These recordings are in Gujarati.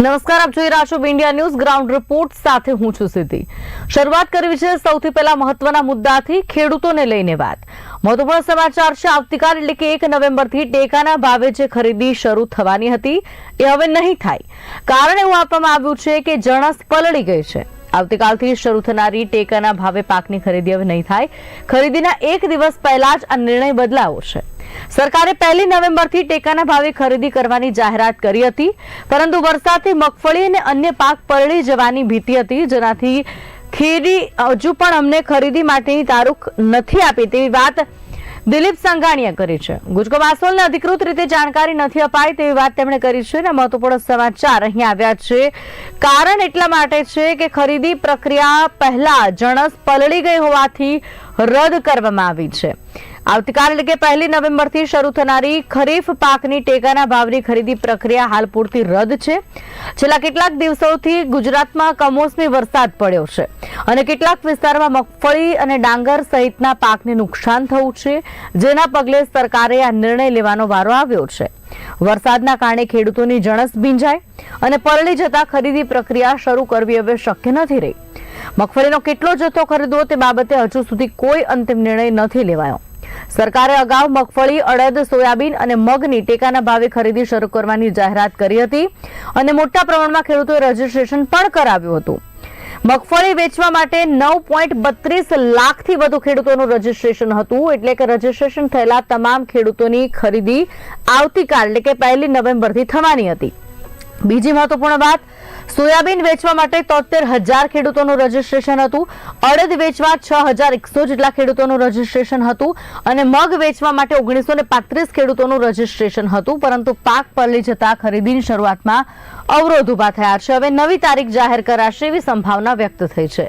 નમસ્કાર, આપ જોઈ રહ્યા છો ઇન્ડિયા ન્યૂઝ ગ્રાઉન્ડ રિપોર્ટ સાથે હું છું સિદ્ધિ. શરૂઆત કરવી છે સૌથી પહેલા મહત્વના મુદ્દાથી, ખેડૂતોને લઈને વાત. મહત્વપૂર્ણ સમાચાર છે, આવતીકાલ એટલે કે એક નવેમ્બરથી ટેકાના ભાવે જે ખરીદી શરૂ થવાની હતી, એ હવે નહીં થાય. કારણ એવું આપવામાં આવ્યું છે કે જણસ પલળી ગઈ છે. આવતીકાલથી શરૂ થનારી ટેકાના ભાવે પાકની ખરીદી હવે નહીં થાય. ખરીદીના એક દિવસ પહેલા જ આ નિર્ણય બદલાવો છે. સરકારે પહેલી નવેમ્બરથી ટેકાના ભાવે ખરીદી કરવાની જાહેરાત કરી હતી, પરંતુ વરસાદથી મગફળી અને અન્ય પાક પરળી જવાની ભીતિ હતી, જેનાથી ખેડી હજુ પણ અમને ખરીદી માટેની તારીખ નથી આપી તેવી વાત દિલીપ સંઘાણીએ કરી છે. ગુજકો માસોલને અધિકૃત રીતે જાણકારી નથી અપાઈ તેવી વાત તેમણે કરી છે અને મહત્વપૂર્ણ સમાચાર અહીં આવ્યા છે. કારણ એટલા માટે છે કે ખરીદી પ્રક્રિયા પહેલા જણસ પલળી ગઈ હોવાથી રદ કરવામાં આવી છે. આવતીકાલ એટલે કે પહેલી નવેમ્બરથી શરૂ થનારી ખરીફ પાકની ટેકાના ભાવની ખરીદી પ્રક્રિયા હાલ પૂરતી રદ છે. છેલ્લા કેટલાક દિવસોથી ગુજરાતમાં કમોસમી વરસાદ પડ્યો છે અને કેટલાક વિસ્તારમાં મગફળી અને ડાંગર સહિતના પાકને નુકસાન થયું છે, જેના પગલે સરકારે આ નિર્ણય લેવાનો વારો આવ્યો છે. વરસાદના કારણે ખેડૂતોની જણસ ભીંજાય અને પરળી જતા ખરીદી પ્રક્રિયા શરૂ કરવી હવે શક્ય નથી રહી. મગફળીનો કેટલો જથ્થો ખરીદવો તે બાબતે હજુ સુધી કોઈ અંતિમ નિર્ણય નથી લેવાયો. સરકારે અગાઉ મગફળી, અડદ, સોયાબીન અને મગની ટેકાના ભાવે ખરીદી શરૂ કરવાની જાહેરાત કરી હતી અને મોટા પ્રમાણમાં ખેડૂતોએ રજીસ્ટ્રેશન પણ કરાવ્યું હતું. મગફળી વેચવા માટે નવ પોઈન્ટ બત્રીસ લાખથી વધુ ખેડૂતોનું રજીસ્ટ્રેશન હતું, એટલે કે રજીસ્ટ્રેશન થયેલા તમામ ખેડૂતોની ખરીદી આવતીકાલ, એટલે કે પહેલી નવેમ્બરથી થવાની હતી. બીજી મહત્વપૂર્ણ વાત, સોયાબીન વેચવા માટે તોતેર હજાર ખેડૂતોનું રજીસ્ટ્રેશન હતું. અડદ વેચવા છ હજાર એકસો જેટલા ખેડૂતોનું રજીસ્ટ્રેશન હતું અને મગ વેચવા માટે ઓગણીસો ને પાંત્રીસ ખેડૂતોનું રજીસ્ટ્રેશન હતું, પરંતુ પાક પલળી જતા ખરીદીની શરૂઆતમાં અવરોધ ઊભા થયા છે. હવે નવી તારીખ જાહેર કરાશે એવી સંભાવના વ્યક્ત થઈ છે.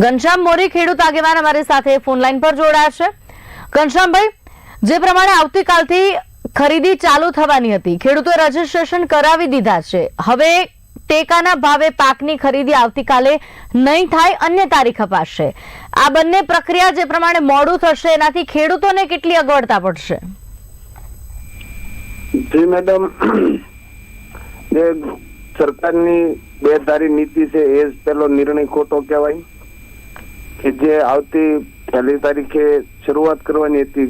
ઘનશ્યામ મોરી ખેડૂત આગેવાન અમારી સાથે ફોન લાઈન પર જોડાયા છે. ઘનશ્યામભાઈ જે પ્રમાણે આવતીકાલથી ખરીદી ચાલુ થવાની હતી. ખેડૂતોએ રજીસ્ટ્રેશન કરાવી દીધા છે. હવે ટેકાના ભાવે પાકની ખરીદી આવતીકાલે નહીં થાય, અન્ય તારીખ અપાશે. આ બંને પ્રક્રિયા જે પ્રમાણે મોડું થશે, એનાથી ખેડૂતોને કેટલી અગવડતા પડશે? જી, મેડમ, જે સરકારની બે ધારી નીતિ છે, એ જ પેલો નિર્ણય ખોટો કહેવાય. કે જે આવતી પહેલી તારીખે શરૂઆત કરવાની હતી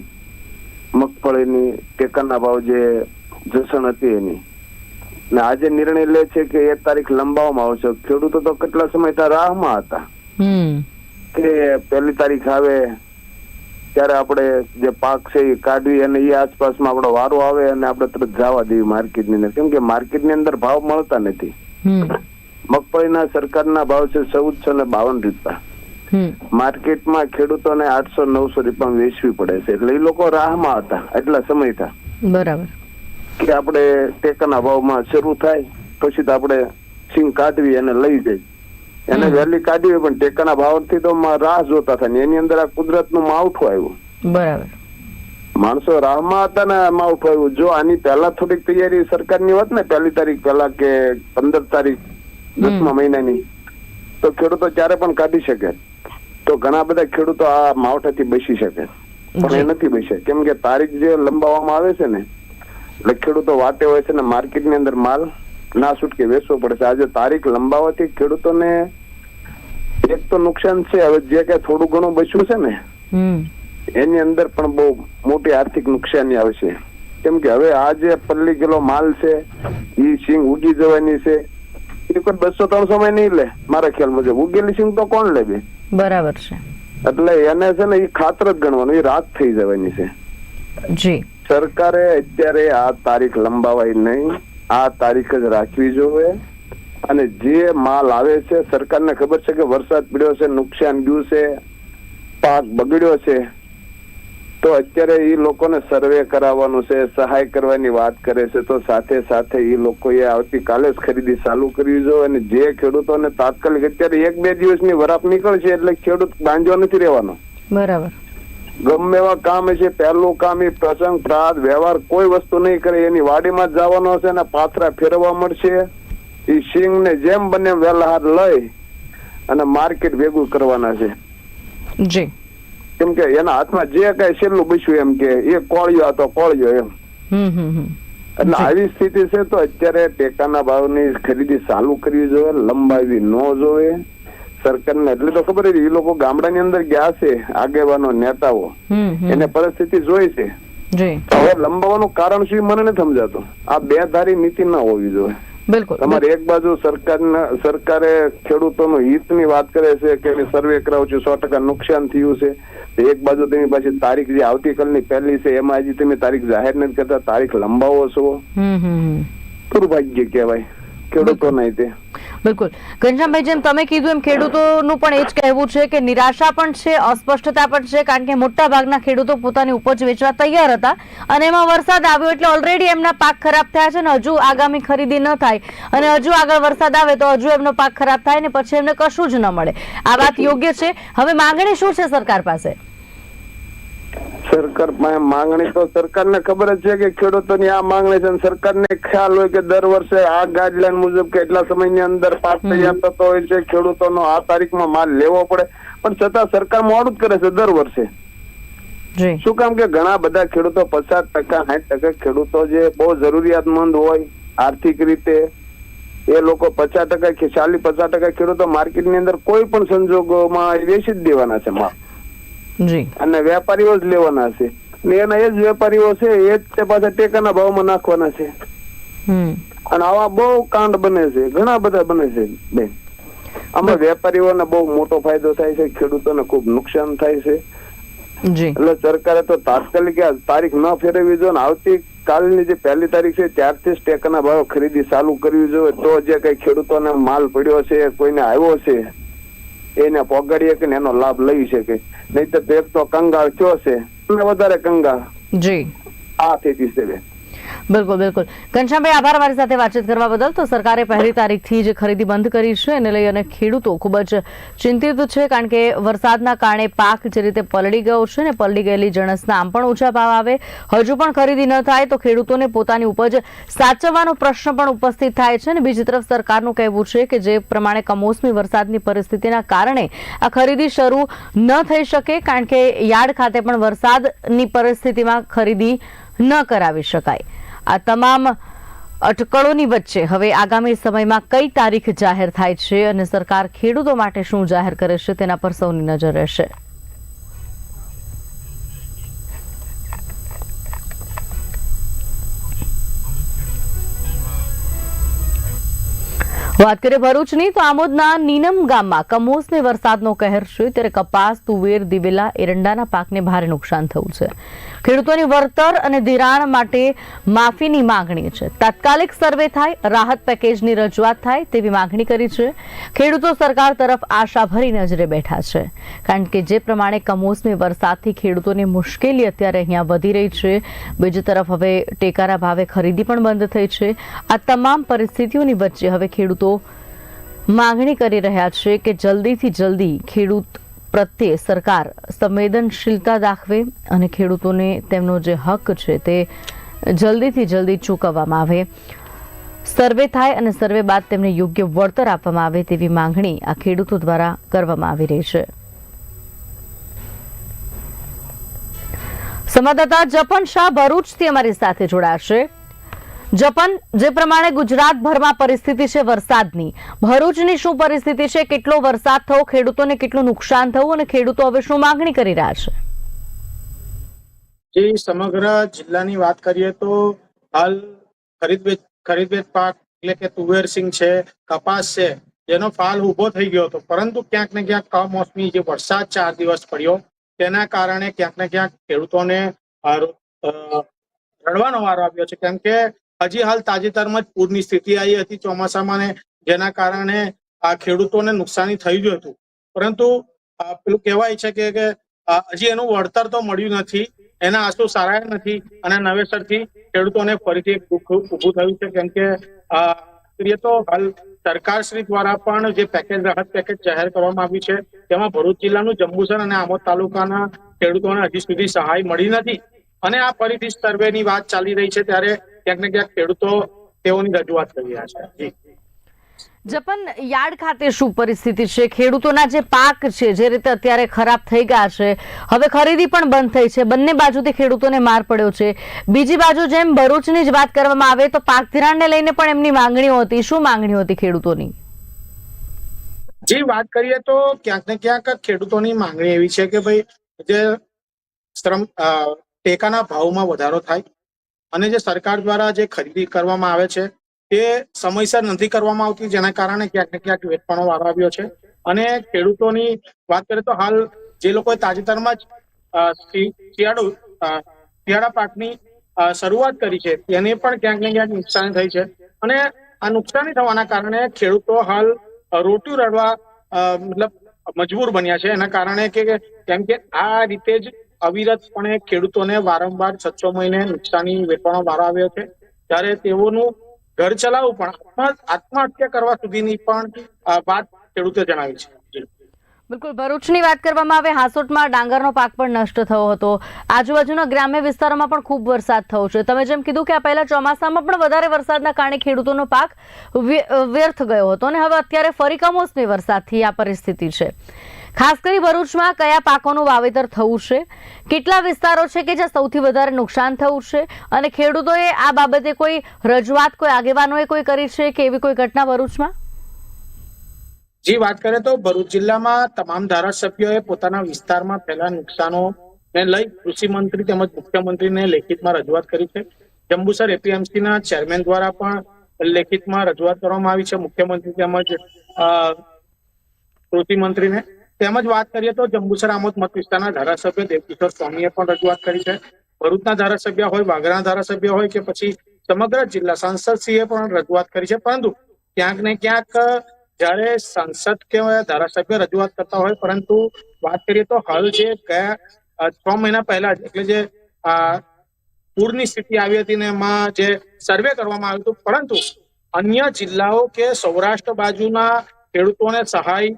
મગફળીની ટેકાના ભાવ જે જસણ હતી એની. ને આજે નિર્ણય લે છે કે એક તારીખ લંબાવવામાં આવશે. ખેડૂતો તો કેટલા સમયથી રાહમાં હતા? કે પહેલી તારીખ આવે ત્યારે આપણે જે પાક છે એ કાઢવી અને એ આસપાસમાં આપણો વારો આવે અને આપણે તરત જવા દેવી માર્કેટની અંદર. કેમ કે માર્કેટની અંદર ભાવ મળતા નથી. મગફળીના સરકારના ભાવ છે ચૌદસો ને બાવન રૂપિયા. માર્કેટમાં ખેડૂતોને આઠસો નવસો રૂપિયા વેચવી પડે છે. એટલે એ લોકો રાહમાં હતા એટલા સમયથી બરાબર. કે આપણે ટેકાના ભાવમાં શરૂ થાય પછી તો આપણે સિંગ કાઢવી અને લઈ જઈ. એને વહેલી કાઢવી પણ ટેકાના ભાવથી તો રાહ જોતા હતા ને એની અંદર આ કુદરતનું માવઠું આવ્યું. બરાબર. માણસો રાહમાં હતા ને માવઠું આવ્યું. જો આની પહેલા થોડીક તૈયારી સરકારની હોત ને પહેલી તારીખ પહેલા કે પંદર તારીખ દસમા મહિનાની તો ખેડૂતો ક્યારે પણ કાઢી શકે. તો ઘણા બધા ખેડૂતો આ માવઠાથી બચી શકે. પણ એ નથી બચે કેમ કે તારીખ જે લંબાવવામાં આવે છે ને એટલે ખેડૂતો વાટે હોય છે ને માર્કેટની અંદર માલ ના છૂટકે વેચવો પડે છે. આજે તારીખ લંબાવવાથી ખેડૂતોને એક તો નુકસાન છે. હવે જે કઈ થોડું ઘણું બચ્યું છે ને એની અંદર પણ બહુ મોટી આર્થિક નુકસાની આવશે કેમ કે હવે આ જે પલ્લી કિલો માલ છે ઈ સિંગ ઉગી જવાની છે. એ બસો ત્રણસો માં નહીં લે. મારા ખ્યાલ મુજબ. ઉગેલી સિંગ તો કોણ લે બે? બરાબર છે. એટલે એને છે ને એ ખાતર જ ગણવાનું. એ રાત થઈ જવાની છે. જી. સરકારે અત્યારે આ તારીખ લંબાવાય નહીં. આ તારીખ જ રાખવી જોઈએ. અને જે માલ આવે છે સરકારને ખબર છે કે વરસાદ પડ્યો છે નુકસાન ગયું છે પાક બગડ્યો છે. તો અત્યારે એ લોકોને સર્વે કરાવવાનું છે સહાય કરવાની વાત કરે છે તો સાથે સાથે એ લોકોએ આવતીકાલે જ ખરીદી ચાલુ કરવી જોઈએ અને જે ખેડૂતોને તાત્કાલિક અત્યારે એક બે દિવસની વરાપ નીકળશે એટલે ખેડૂત બાંધ્યો નથી રહેવાનો. બરાબર. ગમે એવા કામ છે પહેલું કામ એ પ્રસંગ પ્રાદ વ્યવહાર કોઈ વસ્તુ નહીં કરે એની વાડીમાં જ જવાનો હશે અને પાથરા ફેરવવા મળશે. એ સિંગ ને જેમ બને વહેલા હાથ લઈ અને માર્કેટ ભેગું કરવાના છે. જી. કેમ કે એના હાથમાં જે કઈ છેલ્લું બચ્યું એમ કે એ કોળિયો હતો કોળિયો એમ. એટલે આવી સ્થિતિ છે તો અત્યારે ટેકાના ભાવની ખરીદી ચાલુ કરવી જોઈએ લંબાવી ન જોઈએ. સરકારને એટલે તો ખબર એ લોકો ગામડાની અંદર ગયા છે આગેવાનો નેતાઓ. એને પરિસ્થિતિ જોઈ છે. હવે લંબાવાનું કારણ શું મને નથી સમજાતું. આ બે ધારી નીતિ ના હોવી જોઈએ. બિલકુલ. તમારે એક બાજુ સરકારના સરકારે ખેડૂતોનું હિતની વાત કરે છે કે એની સર્વે કરાવું છું સો ટકા નુકસાન થયું છે. એક બાજુ તમે પાછી તારીખ જે આવતીકાલની પહેલી છે એમાં હજી તમે તારીખ જાહેર નથી કરતા તારીખ લંબાવો છો. દુર્ભાગ્ય કહેવાય. ખેડૂતો નહીં તે બિલકુલ. ઘનશ્યામભાઈ, જેમ તમે કીધું એમ ખેડૂતોનું પણ એ જ કહેવું છે કે નિરાશા પણ છે, અસ્પષ્ટતા પણ છે, કારણ કે મોટા ભાગના ખેડૂતો પોતાની ઉપજ વેચવા તૈયાર હતા અને એમાં વરસાદ આવ્યો એટલે ઓલરેડી એમના પાક ખરાબ થયા છે ને હજુ આગામી ખરીદી ન થાય. અને હજુ આગળ વરસાદ આવે તો હજુ એમનો પાક ખરાબ થાય ને પછી એમને કશું જ ન મળે. આ વાત યોગ્ય છે. હવે માંગણી શું છે સરકાર પાસે? સરકાર માંગણી તો સરકારને ખબર જ છે કે ખેડૂતોની આ માંગણી છે સરકારને ખ્યાલ હોય કે દર વર્ષે આ ગાઈડલાઈન મુજબ કેટલા સમયની અંદર પાક તૈયાર થતો હોય છે ખેડૂતોનો આ તારીખમાં માલ લેવો પડે. પણ છતાં સરકાર મોડું જ કરે છે દર વર્ષે. શું કામ કે ઘણા બધા ખેડૂતો પચાસ ટકા સાઠ ટકા ખેડૂતો જે બહુ જરૂરિયાતમંદ હોય આર્થિક રીતે એ લોકો પચાસ ટકા કે ચાલીસ પચાસ ટકા ખેડૂતો માર્કેટની અંદર કોઈ પણ સંજોગોમાં વેચી જ દેવાના છે માલ. અને વેપારીઓ જ લેવાના છે. ને એના એ જ વેપારીઓ છે એ જ તે પાછા ટેકાના ભાવમાં નાખવાના છે. અને આવા બહુ કાંડ બને છે ઘણા બધા બને છે બેન. આમાં વેપારીઓને બહુ મોટો ફાયદો થાય છે ખેડૂતોને ખૂબ નુકસાન થાય છે. એટલે સરકારે તો તાત્કાલિક તારીખ ન ફેરવવી જોઈએ ને આવતી કાલની જે પહેલી તારીખ છે ત્યારથી જ ટેકાના ભાવ ખરીદી ચાલુ કરવી જોઈએ. તો જે કઈ ખેડૂતોને માલ પડ્યો છે કોઈને આવ્યો છે એને પોગાડીએ કે ને એનો લાભ લઈ શકે. નહીં તો એક તો કંગાળ કયો છે? વધારે કંગાળ. જી. આ થઈ છે બેન. બિલકુલ બિલકુલ. ઘનશ્યામભાઈ, આભાર મારી સાથે વાતચીત કરવા બદલ. તો સરકારે પહેલી તારીખથી જ ખરીદી બંધ કરી છે. એને લઈ અને ખેડૂતો ખૂબ જ ચિંતિત છે, કારણ કે વરસાદના કારણે પાક જે રીતે પલળી ગયો છે ને પલળી ગયેલી જણસના આમ પણ ઓછા ભાવ આવે. હજુ પણ ખરીદી ન થાય તો ખેડૂતોને પોતાની ઉપજ સાચવવાનો પ્રશ્ન પણ ઉપસ્થિત થાય છે અને બીજી તરફ સરકારનું કહેવું છે કે જે પ્રમાણે કમોસમી વરસાદની પરિસ્થિતિના કારણે આ ખરીદી શરૂ ન થઈ શકે, કારણ કે યાર્ડ ખાતે પણ વરસાદની પરિસ્થિતિમાં ખરીદી ન કરાવી શકાય. આ તમામ અટકળોની વચ્ચે હવે આગામી સમયમાં કઈ તારીખ જાહેર થાય છે અને સરકાર ખેડૂતો માટે શું જાહેર કરે છે તેના પર સૌની નજર રહેશે. વાત કરીએ ભરૂચની, તો આમોદના નીનમ ગામમાં કમોસને વરસાદનો કહેર છે. ત્યારે કપાસ, તુવેર, દિવેલા, એરંડાના પાકને ભારે નુકસાન થયું છે. ખેડૂતોની વળતર અને ધિરાણ માટે માફીની માંગણી છે. તાત્કાલિક સર્વે થાય, રાહત પેકેજની રજૂઆત થાય તેવી માંગણી કરી છે. ખેડૂતો સરકાર તરફ આશાભરી નજરે બેઠા છે. કારણ કે જે પ્રમાણે કમોસમી વરસાદથી ખેડૂતોની મુશ્કેલી અત્યારે અહીંયા વધી રહી છે. બીજી તરફ હવે ટેકારા ભાવે ખરીદી પણ બંધ થઈ છે. આ તમામ પરિસ્થિતિઓની વચ્ચે હવે ખેડૂતો માંગણી કરી રહ્યા છે કે જલ્દીથી જલ્દી ખેડૂત પ્રત્યે સરકાર સંવેદનશીલતા દાખવે અને ખેડૂતોને તેમનો જે હક છે તે જલ્દીથી જલ્દી ચૂકવવામાં આવે. સર્વે થાય અને સર્વે બાદ તેમને યોગ્ય વળતર આપવામાં આવે તેવી માંગણી આ ખેડૂતો દ્વારા કરવામાં આવી રહી છે. સંવાદદાતા જપન શાહ ભરૂચથી અમારી સાથે જોડાશે જપન, જે પ્રમાણે ગુજરાતભરમાં પરિસ્થિતિ છે વરસાદની. ભરૂચની શું પરિસ્થિતિ છે? કેટલો વરસાદ થયો? ખેડૂતોને કેટલું નુકસાન થયું? અને ખેડૂતો હવે શું માંગણી કરી રહ્યા છે? જે સમગ્ર જિલ્લાની વાત કરીએ તો હાલ ખરીદ વેચ પાક એટલે કે તુવેર સિંગ છે, કપાસ છે, જેનો ફાલ ઊભો થઈ ગયો હતો. પરંતુ ક્યાંક ને ક્યાંક કમોસમી જે વરસાદ ચાર દિવસ પડ્યો, તેના કારણે ક્યાંક ને ક્યાંક ખેડૂતોને રડવાનો વારો આવ્યો છે. કેમ કે હજી હાલ તાજેતરમાં જ પૂરની સ્થિતિ આવી હતી ચોમાસામાં ને જેના કારણે આ ખેડૂતોને નુકસાની થઈ ગયું હતું. પરંતુ પેલું કહેવાય છે કે હજી એનું વળતર તો મળ્યું નથી, એના આંસુ સારા નથી અને નવેસરથી ખેડૂતોને ફરીથી દુઃખ ઊભું થયું છે. કેમ કે તો હાલ સરકારશ્રી દ્વારા પણ જે પેકેજ, રાહત પેકેજ જાહેર કરવામાં આવ્યું છે, તેમાં ભરૂચ જિલ્લાનું જંબુસર અને આમોદ તાલુકાના ખેડૂતોને હજી સુધી સહાય મળી નથી. અને આ ફરીથી સર્વેની વાત ચાલી રહી છે, ત્યારે ક્યાંક ને ક્યાંક ખેડૂતો તેઓની રજૂઆત કરી રહ્યા છે. જપન યાર્ડ ખાતે શું પરિસ્થિતિ છે? ખેડૂતોના જે પાક છે જે રીતે અત્યારે ખરાબ થઈ ગયા છે હવે ખરીદી પણ બંધ થઈ છે. બંને બાજુથી ખેડૂતોને માર પડ્યો છે. બીજી બાજુ જેમ ભરૂચની જ વાત કરવામાં આવે તો પાક ધિરાણને લઈને પણ એમની માંગણીઓ હતી. શું માંગણીઓ હતી ખેડૂતોની? જે વાત કરીએ તો ક્યાંક ને ક્યાંક ખેડૂતોની માંગણી એવી છે કે ભાઈ જે શ્રમ ટેકાના ભાવમાં વધારો થાય અને જે સરકાર દ્વારા જે ખરીદી કરવામાં આવે છે તે સમયસર નથી કરવામાં આવતી જેના કારણે ક્યાંક ને ક્યાંક વેચવાનો વારો આવ્યો છે. અને ખેડૂતોની વાત કરીએ તો હાલ જે લોકોએ તાજેતરમાં જ શિયાળુ શિયાળા પાકની શરૂઆત કરી છે તેને પણ ક્યાંક ને ક્યાંક નુકસાન થઈ છે. અને આ નુકસાની થવાના કારણે ખેડૂતો હાલ અ, રડવા મતલબ મજબૂર બન્યા છે. એના કારણે કે કેમ કે આ રીતે જ અવિરતપણે ખેડૂતોને વારંવાર છ છ મહિને નુકસાની વેઠવાનો વારો આવ્યો છે. ત્યારે તેઓનું ઘર ચલાવવું પણ આત્મહત્યા કરવા સુધીની પણ વાત ખેડૂતે જણાવી છે. બિલકુલ. ભરૂચની વાત કરવામાં આવે, હાસોટમાં ડાંગરનો પાક પણ નષ્ટ થયો હતો. આજુબાજુના ગ્રામ્ય વિસ્તારોમાં પણ ખૂબ વરસાદ થયો છે. તમે જેમ કીધું કે આ પહેલા ચોમાસામાં પણ વધારે વરસાદના કારણે ખેડૂતોનો પાક વ્ય- વ્યર્થ ગયો હતો અને હવે અત્યારે ફરી કમોસમી વરસાદથી આ પરિસ્થિતિ છે. ખાસ કરી ભરૂચમાં કયા પાકોનું વાવેતર થવું છે? કેટલા વિસ્તારો છે કે જ્યાં સૌથી વધારે નુકસાન થયું છે? અને ખેડૂતોએ આ બાબતે કોઈ રજૂઆત, કોઈ આગેવાનોએ કોઈ કરી છે કે એવી કોઈ ઘટના ભરૂચમાં? જે, વાત કરીએ તો ભરૂચ જિલ્લામાં તમામ ધારાસભ્યોએ પોતાના વિસ્તારમાં થયેલા નુકસાનો ને લઈ કૃષિ મંત્રી તેમજ મુખ્યમંત્રીને લેખિતમાં રજૂઆત કરી છે. જંબુસર એપીએમસી ના ચેરમેન દ્વારા પણ લેખિતમાં રજૂઆત કરવામાં આવી છે. મુખ્યમંત્રી તેમજ કૃષિ મંત્રીને. તેમજ વાત કરીએ તો જંબુસર આમોદ મત વિસ્તારના ધારાસભ્ય દેવકિશોર સ્વામીએ પણ રજૂઆત કરી છે. ભરૂચના ધારાસભ્ય હોય, વાગરાના ધારાસભ્ય હોય કે પછી સમગ્ર જિલ્લા સાંસદશ્રીએ પણ રજૂઆત કરી છે. પરંતુ ક્યાંક ને ક્યાંક જ્યારે સાંસદ કે ધારાસભ્ય રજૂઆત કરતા હોય, પરંતુ વાત કરીએ તો હાલ જે ગયા છ મહિના પહેલા એટલે જે આ પૂરની સ્થિતિ આવી હતી ને એમાં જે સર્વે કરવામાં આવ્યું હતું, પરંતુ અન્ય જિલ્લાઓ કે સૌરાષ્ટ્ર બાજુના ખેડૂતોને સહાય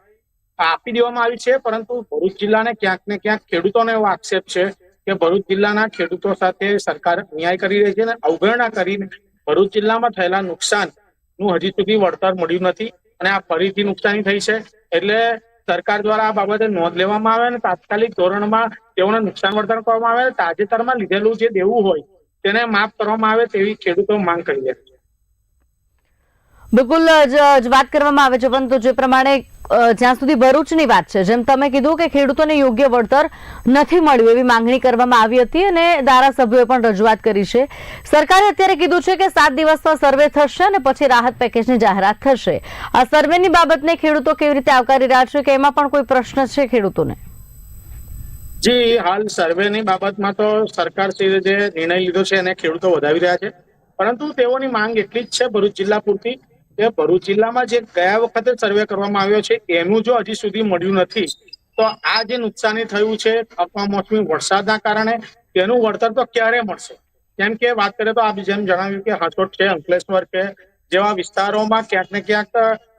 આપી દેવામાં આવી છે, પરંતુ ભરૂચ જિલ્લાને ક્યાંક ને ક્યાંક ખેડૂતોનો એવો આક્ષેપ છે કે ભરૂચ જિલ્લાના ખેડૂતો સાથે સરકાર અન્યાય કરી રહી છે અને અવગણના કરીને ભરૂચ જિલ્લામાં થયેલા નુકસાનનું હજી સુધી વળતર મળ્યું નથી અને આ ફરીથી નુકસાની થઈ છે. એટલે સરકાર દ્વારા આ બાબતે નોંધ લેવામાં આવે અને તાત્કાલિક ધોરણમાં તેઓને નુકસાન વળતર કરવામાં આવે તાજેતરમાં લીધેલું જે દેવું હોય તેને માફ કરવામાં આવે તેવી ખેડૂતો માંગ કરી છે. બિલકુલ જ- વાત કરવામાં આવે છે, પરંતુ જે પ્રમાણે જ્યાં સુધી ભરૂચની વાત છે, જેમ તમે કીધું કે ખેડૂતોને યોગ્ય વળતર નથી મળ્યું એવી માંગણી કરવામાં આવી હતી અને ધારાસભ્યોએ પણ રજૂઆત કરી છે. સરકારે અત્યારે કીધું છે કે સાત દિવસમાં સર્વે થશે અને પછી રાહત પેકેજની જાહેરાત થશે. આ સર્વેની બાબતને ખેડૂતો કેવી રીતે આવકારી રહ્યા છે કે એમાં પણ કોઈ પ્રશ્ન છે ખેડૂતોને? જી, હાલ સર્વેની બાબતમાં તો સરકાર જે નિર્ણય લીધો છે એને ખેડૂતો વધાવી રહ્યા છે. પરંતુ તેઓની માંગ એટલી જ છે ભરૂચ જિલ્લા પૂરતી કે ભરૂચ જિલ્લામાં જે ગયા વખતે સર્વે કરવામાં આવ્યો છે, એનું જો હજી સુધી મળ્યું નથી, તો આ જે નુકસાની થયું છે કમોસમી વરસાદના કારણે, તેનું વળતર તો ક્યારે મળશે? કેમ કે વાત કરીએ તો આપ જેમ જણાવ્યું કે હાથોટ છે, અંકલેશ્વર છે, જેવા વિસ્તારોમાં ક્યાંક ને ક્યાંક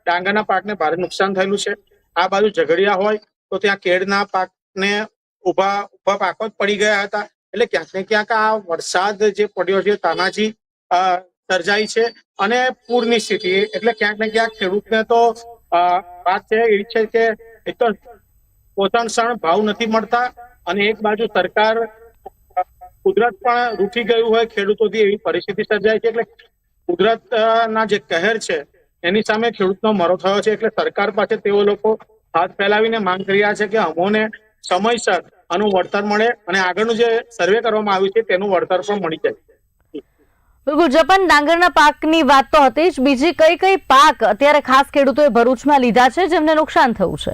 ડાંગરના પાકને ભારે નુકસાન થયેલું છે. આ બાજુ ઝઘડિયા હોય, તો ત્યાં કેળના પાકને ઊભા ઊભા પાકો જ પડી ગયા હતા. એટલે ક્યાંક ને ક્યાંક આ વરસાદ જે પડ્યો છે, તાનાજી સર્જાઈ છે અને પૂરની સ્થિતિ. એટલે ક્યાંક ને ક્યાંક ખેડૂતને તો વાત છે એવી છે કે એક તો પોષણક્ષણ ભાવ નથી મળતા અને એક બાજુ સરકાર કુદરત પણ રૂઠી ગયું હોય ખેડૂતોથી એવી પરિસ્થિતિ સર્જાય છે. એટલે કુદરત ના જે કહેર છે, એની સામે ખેડૂતનો મરો થયો છે. એટલે સરકાર પાસે તેઓ લોકો હાથ ફેલાવીને માંગ કરી રહ્યા છે કે અમોને સમયસર આનું વળતર મળે અને આગળનું જે સર્વે કરવામાં આવ્યું છે તેનું વળતર પણ મળી જાય. બિલકુલ, જપન ડાંગરના પાકની વાત તો હતી જ. બીજી કઈ કઈ પાક અત્યારે ખાસ ખેડૂતોએ ભરૂચમાં લીધા છે, જેમને નુકસાન થયું છે?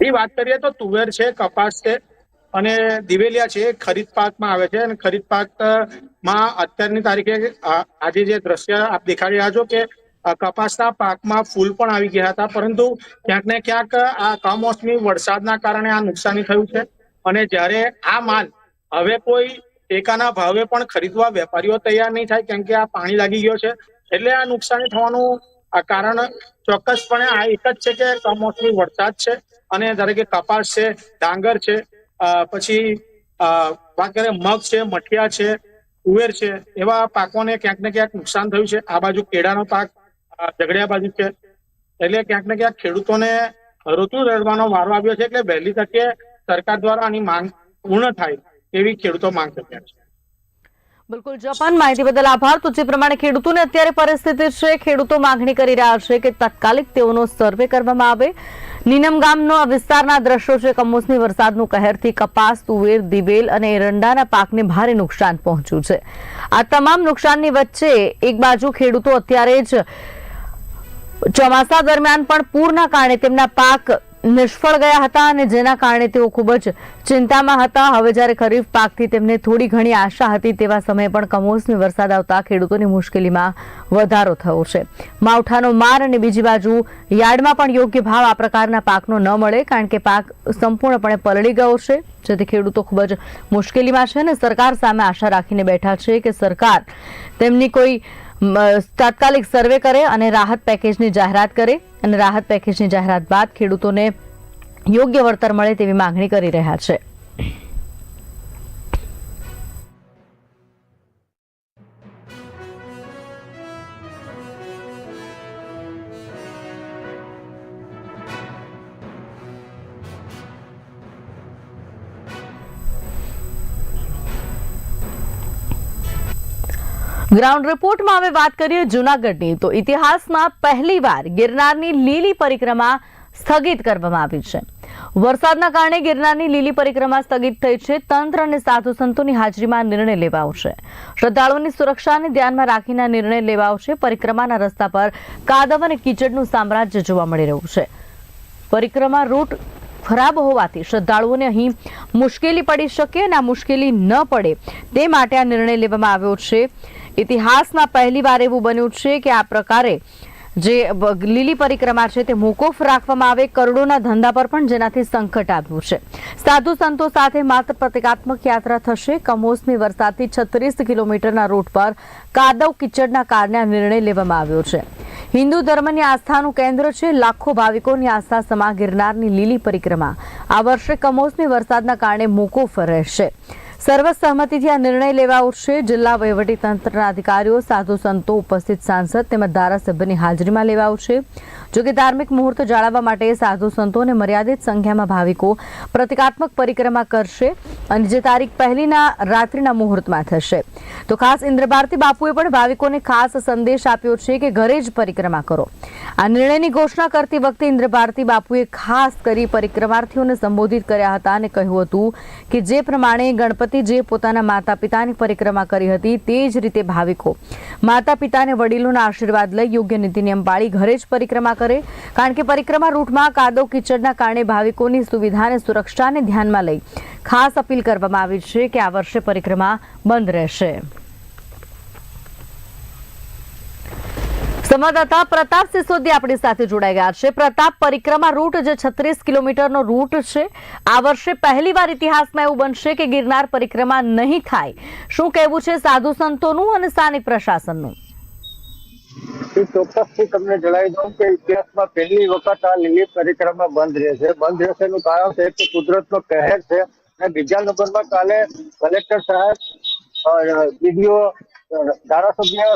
એ વાત કરીએ તો તુવેર છે, કપાસ છે અને દિવેલિયા છે, એ ખરીદ પાકમાં આવે છે. અને ખરીદ પાકમાં અત્યારની તારીખે આજે જે દ્રશ્ય આપ દેખાડી રહ્યા છો કે કપાસના પાકમાં ફૂલ પણ આવી ગયા હતા. પરંતુ ક્યાંક ને ક્યાંક આ કમોસમી વરસાદના કારણે આ નુકસાની થયું છે. અને જ્યારે આ માલ હવે કોઈ ટેકાના ભાવે પણ ખરીદવા વેપારીઓ તૈયાર નહીં થાય કેમ કે આ પાણી લાગી ગયો છે. એટલે આ નુકસાની થવાનું આ કારણ ચોક્કસપણે આ એક જ છે કે કમોસમી વરસાદ છે અને ધારે કે કપાસ છે, ડાંગર છે પછી વાત કરીએ મગ છે, મઠિયા છે, તુવેર છે, એવા પાકોને ક્યાંક ને ક્યાંક નુકસાન થયું છે. આ બાજુ કેળાનો પાક ઝઘડિયા બાજુ છે. એટલે ક્યાંક ને ક્યાંક ખેડૂતોને ઋતુ રડવાનો વારો આવ્યો છે એટલે વહેલી તકે સરકાર દ્વારા આની માંગ પૂર્ણ થાય. એવી ખેડૂતો માંગ કરી રહ્યા છે. બિલકુલ, જપાન માહિતી બદલ આભાર. તો જે પ્રમાણે ખેડૂતોને અત્યારે પરિસ્થિતિ છે, ખેડૂતો માંગણી કરી રહ્યા છે કે તાત્કાલિક તેઓનો સર્વે કરવામાં આવે. નીનમ ગામનો આ વિસ્તારના દ્રશ્યો છે, કમોસમી વરસાદનું કહેરથી કપાસ, તુવેર, દિવેલ અને એરંડાના પાકને ભારે નુકસાન પહોંચ્યું છે. આ તમામ નુકસાનની વચ્ચે એક બાજુ ખેડૂતો અત્યારે જ ચોમાસા દરમિયાન પણ પૂરના કારણે તેમના પાક નિષ્ફળ ગયા હતા અને જેના કારણે તેઓ ખૂબ જ ચિંતામાં હતા. હવે જ્યારે ખરીફ પાકથી તેમને થોડી ઘણી આશા હતી તેવા સમયે પણ કમોસમી વરસાદ આવતા ખેડૂતોની મુશ્કેલીમાં વધારો થયો છે. માવઠાનો માર અને બીજી બાજુ યાર્ડમાં પણ યોગ્ય ભાવ આ પ્રકારના પાકનો ન મળે કારણ કે પાક સંપૂર્ણપણે પલળી ગયો છે. જેથી ખેડૂતો ખૂબ જ મુશ્કેલીમાં છે અને સરકાર સામે આશા રાખીને બેઠા છે કે સરકાર તેમની કોઈ તાત્કાલિક સર્વે કરે અને રાહત પેકેજની જાહેરાત કરે અને રાહત પેકેજની જાહેરાત બાદ ખેડૂતોને યોગ્ય વળતર મળે તેવી માંગણી કરી રહ્યા છે. ગ્રાઉન્ડ રિપોર્ટમાં હવે વાત કરીએ જૂનાગઢની, તો ઇતિહાસમાં પહેલીવાર ગિરનારની લીલી પરિક્રમા સ્થગિત કરવામાં આવી છે. વરસાદના કારણે ગિરનારની લીલી પરિક્રમા સ્થગિત થઈ છે. તંત્ર અને સાધુ સંતોની હાજરીમાં નિર્ણય લેવાયો છે. શ્રદ્ધાળુઓની સુરક્ષાને ધ્યાનમાં રાખીને નિર્ણય લેવાયો છે. પરિક્રમાના રસ્તા પર કાદવ અને કીચડનું સામ્રાજ્ય જોવા મળી રહ્યું છે. પરિક્રમા રૂટ ખરાબ હોવાથી શ્રદ્ધાળુઓને અહીં મુશ્કેલી પડી શકે અને આ મુશ્કેલી ન પડે તે માટે આ નિર્ણય લેવામાં આવ્યો છે. ઇતિહાસમાં પહેલીવાર એવું બન્યું છે કે આ પ્રકારે જે લીલી પરિક્રમા છે તે મોકૂફ રાખવામાં આવે કરોડોના ધંધા પર પણ જેનાથી સંકટ આવ્યું છે. સાધુ સંતો સાથે માત્ર પ્રતિકાત્મક યાત્રા થશે. કમોસમી વરસાદથી છત્રીસ કિલોમીટરના રૂટ પર કાદવ કિચડના કારણે નિર્ણય લેવામાં આવ્યો છે. હિન્દુ ધર્મની આસ્થાનું કેન્દ્ર છે. લાખો ભાવિકોની આસ્થા સમા ગિરનારની લીલી પરિક્રમા. આ વર્ષે કમોસમી વરસાદના કારણે મોકૂફ રહેશે. સર્વસહમતિથી આ નિર્ણય લેવા છે જિલ્લા વહીવટી તંત્રના અધિકારીઓ, સાધુ સંતો, ઉપસ્થિત સાંસદ તેમજ ધારાસભ્યની હાજરીમાં લેવા છે જોકે ધાર્મિક મુહૂર્ત જાળવવા માટે સાધુ સંતો અને મર્યાદિત સંખ્યામાં ભાવિકો પ્રતિકાત્મક પરિક્રમા કરશે અને જે તારીખ પહેલીના રાત્રિના મુહૂર્તમાં થશે. તો ખાસ ઇન્દ્રભારતી બાપુએ પણ ભાવિકોને ખાસ સંદેશ આપ્યો છે કે ઘરે જ પરિક્રમા કરો. આ નિર્ણયની ઘોષણા કરતી વખતે ઇન્દ્રભારતી બાપુએ ખાસ કરી પરિક્રમાર્થીઓને સંબોધિત કર્યા હતા અને કહ્યું હતું કે જે પ્રમાણે ગણપતિ જે પોતાના માતા પિતાની પરિક્રમા કરી હતી તે જ રીતે ભાવિકો માતા પિતાને વડીલોના આશીર્વાદ લઈ યોગ્ય નીતિ નિયમ પાળી ઘરે જ પરિક્રમા કરે, કારણ કે પરિક્રમા રૂટમાં કાદવ કિચડના કારણે ભાવિકોની સુવિધા અને સુરક્ષાને ધ્યાનમાં લઈ ખાસ અપીલ કરવામાં આવી છે કે આ વર્ષે પરિક્રમા બંધ રહેશે. સંવાદદાતા પ્રતાપ સિસોદી આપણી સાથે જોડાઈ ગયા છે. પ્રતાપ, પરિક્રમા રૂટ જે છત્રીસ કિલોમીટરનો રૂટ છે, આ વર્ષે પહેલીવાર ઇતિહાસમાં એવું બનશે કે ગિરનાર પરિક્રમા નહીં થાય. શું કહેવું છે સાધુ સંતોનું અને સ્થાનિક પ્રશાસનનું? એ ચોક્કસથી તમને જણાવી દઉં કે ઇતિહાસમાં પહેલી વખત આ લીલી પરિક્રમા બંધ રહેશે બંધ રહેશે એનું કારણ છે કે કુદરતનો કહેર છે અને બીજા નંબરમાં કાલે કલેક્ટર સાહેબ ડીડીઓ, ધારાસભ્ય,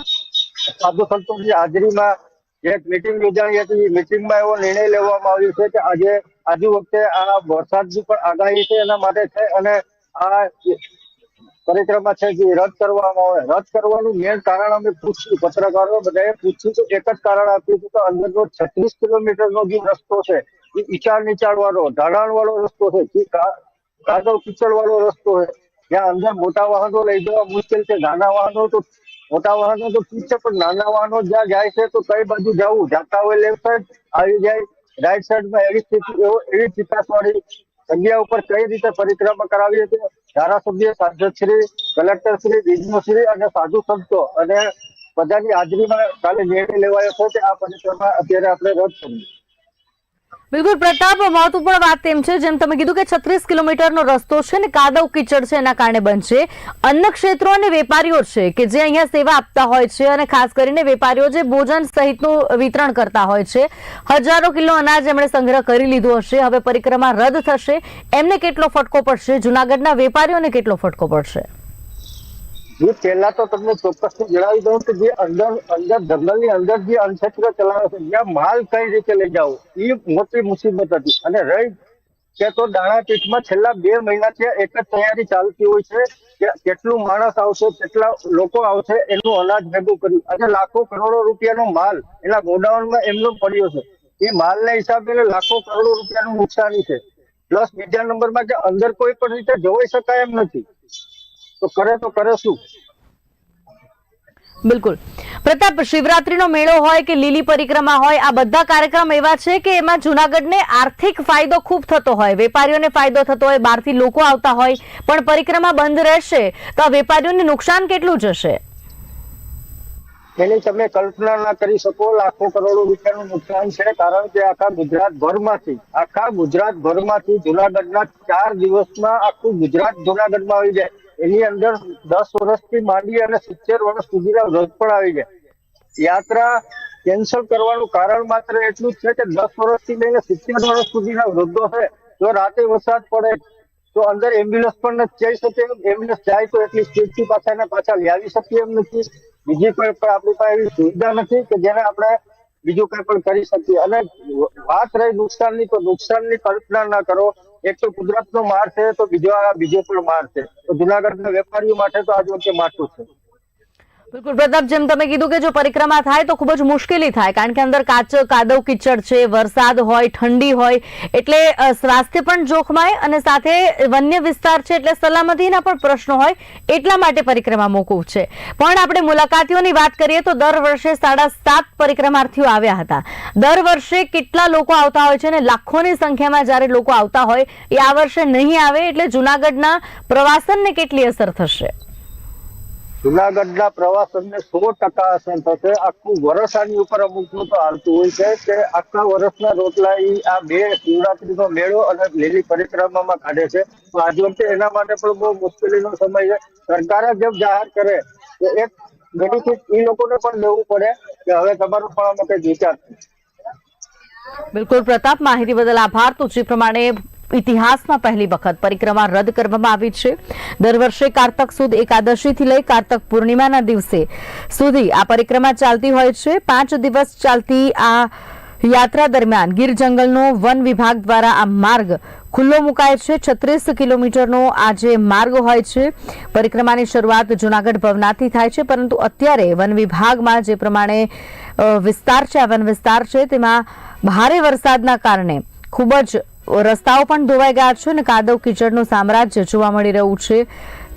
સાધુ સંતોની હાજરીમાં જે મિટિંગ યોજાણી હતી. મિટિંગમાં એવો નિર્ણય લેવામાં આવ્યો છે કે આજે, આજુ વખતે આ વરસાદની પણ આગાહી છે એના માટે છે અને આ પરિક્રમા છે જે રદ કરવામાં આવે. રદ કરવાનું મેન કારણ અમે પૂછ્યું. પત્રકારો બધાએ પૂછ્યું તો એક જ કારણ આપ્યું કે અંદરનો છત્રીસ કિલોમીટરનો જે રસ્તો છે, એ ઈચાળ નીચાણ વાળો ઢાળાણ વાળો રસ્તો છે જે કાદવ કીચડ વાળો રસ્તો છે. જ્યાં અંદર મોટા વાહનો લઈ જવા મુશ્કેલ છે. નાના વાહનો તો, મોટા વાહનો તો ઠીક છે, પણ નાના વાહનો જ્યાં જાય છે તો કઈ બાજુ જવું? જાતા હોય લેફ્ટ સાઈડ આવી જાય. રાઈટ સાઈડમાં એવી સ્થિતિ, એવો- ચિતાસવાળી જગ્યા ઉપર કઈ રીતે પરિક્રમા કરાવી હતી ધારાસભ્ય, સાંસદશ્રી, કલેક્ટરશ્રી શ્રી અને સાધુ સંતો અને બધાની હાજરીમાં કાલે નિર્ણય લેવાયો છે કે આ પરિક્રમા અત્યારે આપણે રદ કરીએ. બિલકુલ પ્રતાપ, મહત્વપૂર્ણ વાત તેમ છે, જેમ તમે કીધું કે છત્રીસ કિલોમીટરનો રસ્તો છે ને કાદવ કીચડ છે એના કારણે બનશે અન્ન ક્ષેત્રો અને વેપારીઓ છે કે જે અહીંયા સેવા આપતા હોય છે અને ખાસ કરીને વેપારીઓ જે ભોજન સહિતનું વિતરણ કરતા હોય છે. હજારો કિલો અનાજ એમણે સંગ્રહ કરી લીધો હશે, હવે પરિક્રમા રદ થશે. એમને કેટલો ફટકો પડશે? જુનાગઢના વેપારીઓને કેટલો ફટકો પડશે? જે પહેલા તો તમને ચોક્કસ જણાવી દઉં કે જે અંદર અંદર, જંગલની અંદર જે અનક્ષેત્ર ચલાવે છે, જ્યાં માલ કઈ રીતે લઈ જાવ એ મોટી મુસીબત હતી. અને રહી કે તો દાણા પીઠમાં છેલ્લા બે મહિનાથી એક જ તૈયારી ચાલતી હોય છે, કે કેટલું માણસ આવશે, કેટલા લોકો આવશે, એનું અનાજ ભેગું કર્યું. અને લાખો કરોડો રૂપિયાનો માલ એના ગોડાઉનમાં એમનો પડ્યો છે. એ માલના હિસાબે લાખો કરોડો રૂપિયાનું નુકસાની છે. પ્લસ બીજા નંબરમાં કે અંદર કોઈ પણ રીતે જોઈ શકાય એમ નથી. તો કરે તો કરે શું? બિલકુલ. પ્રતાપ, શિવરાત્રીનો મેળો હોય કે લીલી પરિક્રમા હોય, આ બધા કાર્યક્રમ એવા છે કે એમાં જુનાગઢને આર્થિક ફાયદો ખૂબ થતો હોય, વેપારીઓને ફાયદો થતો હોય, બહારથી લોકો આવતા હોય, પણ પરિક્રમા બંધ રહેશે તો આ વેપારીઓને નુકસાન કેટલું જશે? એની તમે કલ્પના ના કરી શકો, લાખો કરોડો રૂપિયાનું નુકસાન છે, કારણ કે આખા ગુજરાત ભરમાંથી આખા ગુજરાત ભરમાંથી જુનાગઢના ચાર દિવસમાં આખું ગુજરાત જુનાગઢમાં આવી જાય. એની અંદર દસ વર્ષથી માંડી અને સિત્તેર વર્ષ સુધીના વ્રત પણ આવી જાય. યાત્રા કેન્સલ કરવાનું કારણ માત્ર એટલું જ છે કે દસ વર્ષથી લઈને સિત્તેર વર્ષ સુધીના વૃદ્ધો છે. જો રાતે વરસાદ પડે તો અંદર એમ્બ્યુલન્સ પણ નથી જઈ શકે. એમ્બ્યુલન્સ જાય તો એટલી સ્પીડથી પાછા એને પાછા લઈ આવી શકીએ એમ નથી. બીજી કોઈ પણ આપણી પાસે એવી સુવિધા નથી કે જેને આપણે બીજું કઈ પણ કરી શકીએ. અને વાત રહી નુકસાનની, તો નુકસાનની કલ્પના ના કરો. એક તો કુદરતનો માર છે, તો બીજો આ બીજો પણ માર છે. તો જુનાગઢના વેપારીઓ માટે તો આજ વખતે માઠું છે. બિલકુલ. પ્રતાપ, જેમ તમે કીધું કે જો પરિક્રમા થાય તો ખૂબ જ મુશ્કેલી થાય, કારણ કે અંદર કાચ, કાદવ, કીચડ છે, વરસાદ હોય, ઠંડી હોય, એટલે સ્વાસ્થ્ય પણ જોખમાય અને સાથે વન્ય વિસ્તાર છે એટલે સલામતીના પણ પ્રશ્નો હોય, એટલા માટે પરિક્રમા મોકૂફ છે. પણ આપણે મુલાકાતીઓની વાત કરીએ તો દર વર્ષે સાડા સાત પરિક્રમાર્થીઓ આવ્યા હતા. દર વર્ષે કેટલા લોકો આવતા હોય છે અને લાખોની સંખ્યામાં જ્યારે લોકો આવતા હોય, એ આ વર્ષે નહીં આવે એટલે જુનાગઢના પ્રવાસનને કેટલી અસર થશે? જુનાગઢના પ્રવાસનને સો ટકા અસર થશે. આખું વર્ષ આની ઉપર અમુકનું તો હાલતું હોય છે કે આખા વર્ષના રોટલા ઈ આ બે શિવરાત્રીનો મેળો અને લીલી પરિક્રમામાં કાઢે છે. તો આજ વખતે એના માટે પણ બહુ મુશ્કેલીનો સમય છે. સરકારે જેમ જાહેર કરે તો એક બેનિફિટ એ લોકોને પણ લેવું પડે કે હવે તમારું પણ અમે કંઈક વિચાર બિલકુલ, પ્રતાપ, માહિતી બદલ આભાર. તો જે પ્રમાણે ઇતિહાસમાં પહેલી વખત પરિક્રમા રદ કરવામાં આવી છે. દર વર્ષે કારતક સુદ એકાદશીથી લઈ કારતક પૂર્ણિમાના દિવસે સુધી આ પરિક્રમા ચાલતી હોય છે. પાંચ દિવસ ચાલતી આ યાત્રા દરમિયાન ગીર જંગલનો વન વિભાગ દ્વારા આ માર્ગ ખુલ્લો મુકાય છે. છત્રીસ કિલોમીટરનો આ જે માર્ગ હોય છે. પરિક્રમાની શરૂઆત જુનાગઢ ભવનાથી થાય છે, પરંતુ અત્યારે વન વિભાગમાં જે પ્રમાણે વિસ્તાર છે, આ વન વિસ્તાર છે, તેમાં ભારે વરસાદના કારણે ખૂબ જ રસ્તાઓ પણ ધોવાઈ ગયા છે અને કાદવ કીચડનું સામ્રાજ્ય જોવા મળી રહ્યું છે.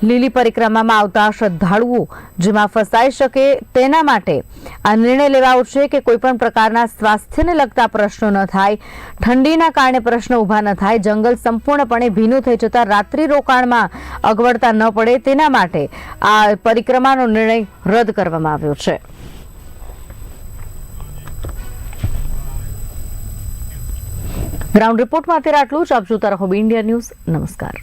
લીલી પરિક્રમામાં આવતા શ્રદ્ધાળુઓ જેમાં ફસાઈ શકે તેના માટે આ નિર્ણય લેવાયો છે કે કોઈ પણ પ્રકારના સ્વાસ્થ્યને લગતા પ્રશ્નો ન થાય, ઠંડીના કારણે પ્રશ્નો ઊભા ન થાય, જંગલ સંપૂર્ણપણે ભીનું થઈ જતા રાત્રિ રોકાણમાં અગવડતા ન પડે, તેના માટે આ પરિક્રમાનો નિર્ણય રદ કરવામાં આવ્યો છે. ગ્રાઉન્ડ રિપોર્ટમાં અત્યારે આટલું જ. આપ જોતા રહો ઇન્ડિયા ન્યૂઝ નમસ્કાર.